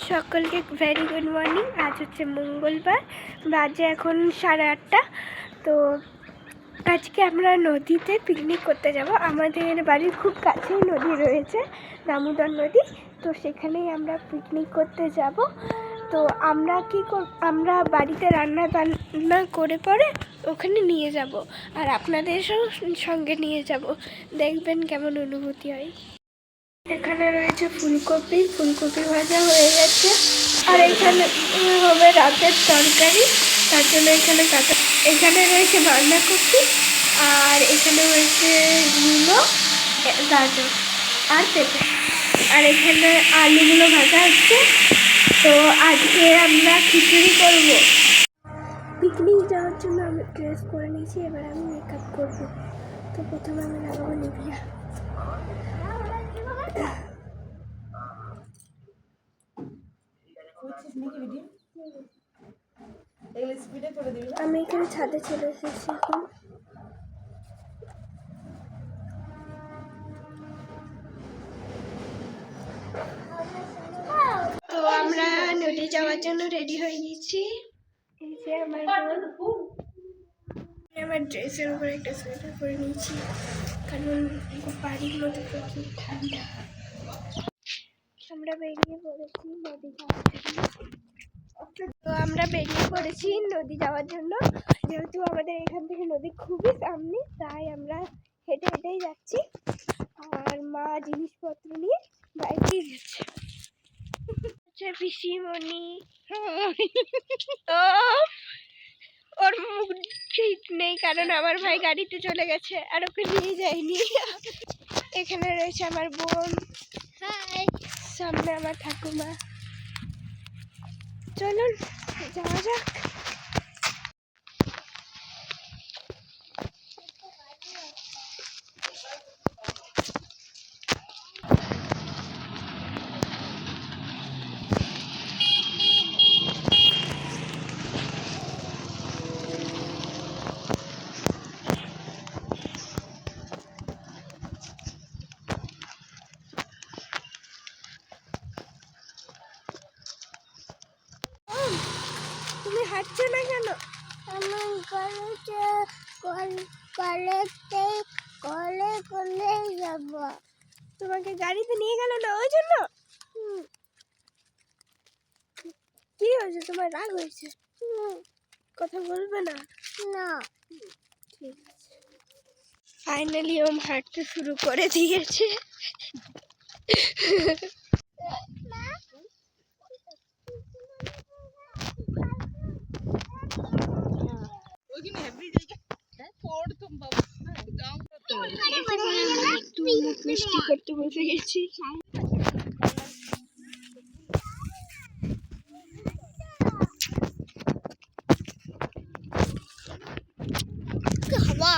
সকলকে very good morning আজ হচ্ছে মঙ্গলবার, বাজে এখন সাড়ে আটটা। তো আজকে আমরা নদীতে পিকনিক করতে যাব। আমাদের বাড়ির খুব কাছেই নদী রয়েছে, দামোদর নদী। তো সেখানেই আমরা পিকনিক করতে যাব। তো আমরা কি আমরা বাড়িতে রান্না বান্না করে পরে ওখানে নিয়ে যাব আর আপনাদের সঙ্গে নিয়ে যাব। দেখবেন কেমন অনুভূতি হয়। এখানে রয়েছে ফুলকপি। ফুলকপি ভাজা হয়ে গেছে। আর এখানে হবে রাতের তরকারি। তার জন্য এখানে কাটা এখানে রয়েছে বাঁধাকপি। আর এখানে রয়েছে মূলো গাজর আর পেঁপে। আর এখানে আলুগুলো ভাজা হচ্ছে। তো আজকে আমরা খিচুড়ি করব। যাওয়ার জন্য আমি ড্রেস করে নিয়েছি, এবার আমি মেকআপ করব। তো প্রথমে আমি লাগাবো নিভিয়া। আমি এখানে ছাদে চলে এসেছি এখন। তো আমরা নদী যাওয়ার জন্য রেডি হয়ে গেছি এই যে আমার আমি আমার ড্রেসের উপরে একটা সোয়েটার পরে নিয়েছি কারণ বাড়ির মধ্যে প্রচুর ঠান্ডা। আমরা বেরিয়ে পড়েছি নদী যাওয়ার জন্য। তো আমরা বেরিয়ে পড়েছি নদী যাওয়ার জন্য। যেহেতু আমাদের এখান থেকে নদী খুবই সামনে তাই আমরা হেঁটে হেঁটেই যাচ্ছি। আর মা জিনিসপত্র নিয়ে বাইকেই যাচ্ছে হচ্ছে পিসিমণি ওর মুখ ঠিক নেই কারণ আমার ভাই গাড়িতে চলে গেছে আর ওকে নিয়ে যায়নি। এখানে রয়েছে আমার বোন। সামনে আমার ঠাকুমা। চলুন যাওয়া যাক। হাঁটছো না কেন? আমার কলেজে কলেজে কলে কলে যাব। তোমাকে গাড়িতে নিয়ে গেল না ওই জন্য? কি হয়েছে? তোমার রাগ হয়েছে? কথা বলবে না? না। ঠিক আছে। ফাইনালি ওম হাঁটতে শুরু করে দিয়েছে। মিষ্টি করতে বসে গেছি। হাওয়া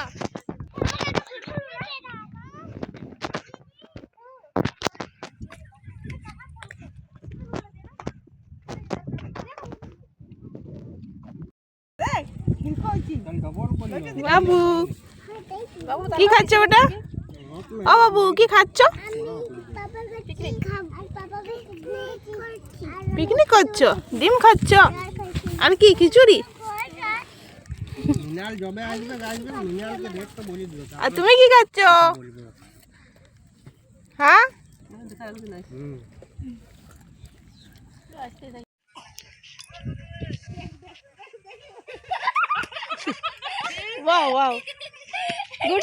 বাবু কি খাচ্ছ ওটা? ও বাবু, কি খাচ্ছ? পিকনিক করছ? ডিম খাচ্ছ? আর কি, খিচুড়ি? আর তুমি কি খাচ্ছ? হ্যাঁ? হুম ওয়াও ওয়াও গুড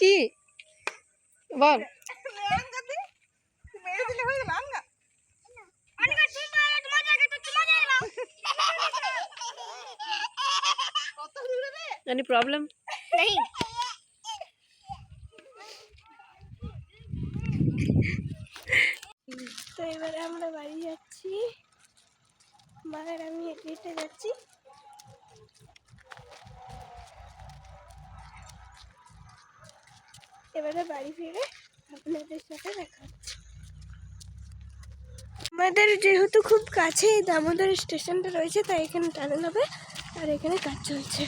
কি? বল। any problem? नहीं এবারে আমরা বাড়ি যাচ্ছি। মায়ের আমি হেঁটে হেঁটে যাচ্ছি। এবারে বাড়ি ফিরে আপনাদের সাথে দেখা হচ্ছে। আমাদের যেহেতু খুব কাছেই দামোদর স্টেশনটা রয়েছে, তাই এখানে টানেল হবে আর এখানে কাজ চলছে।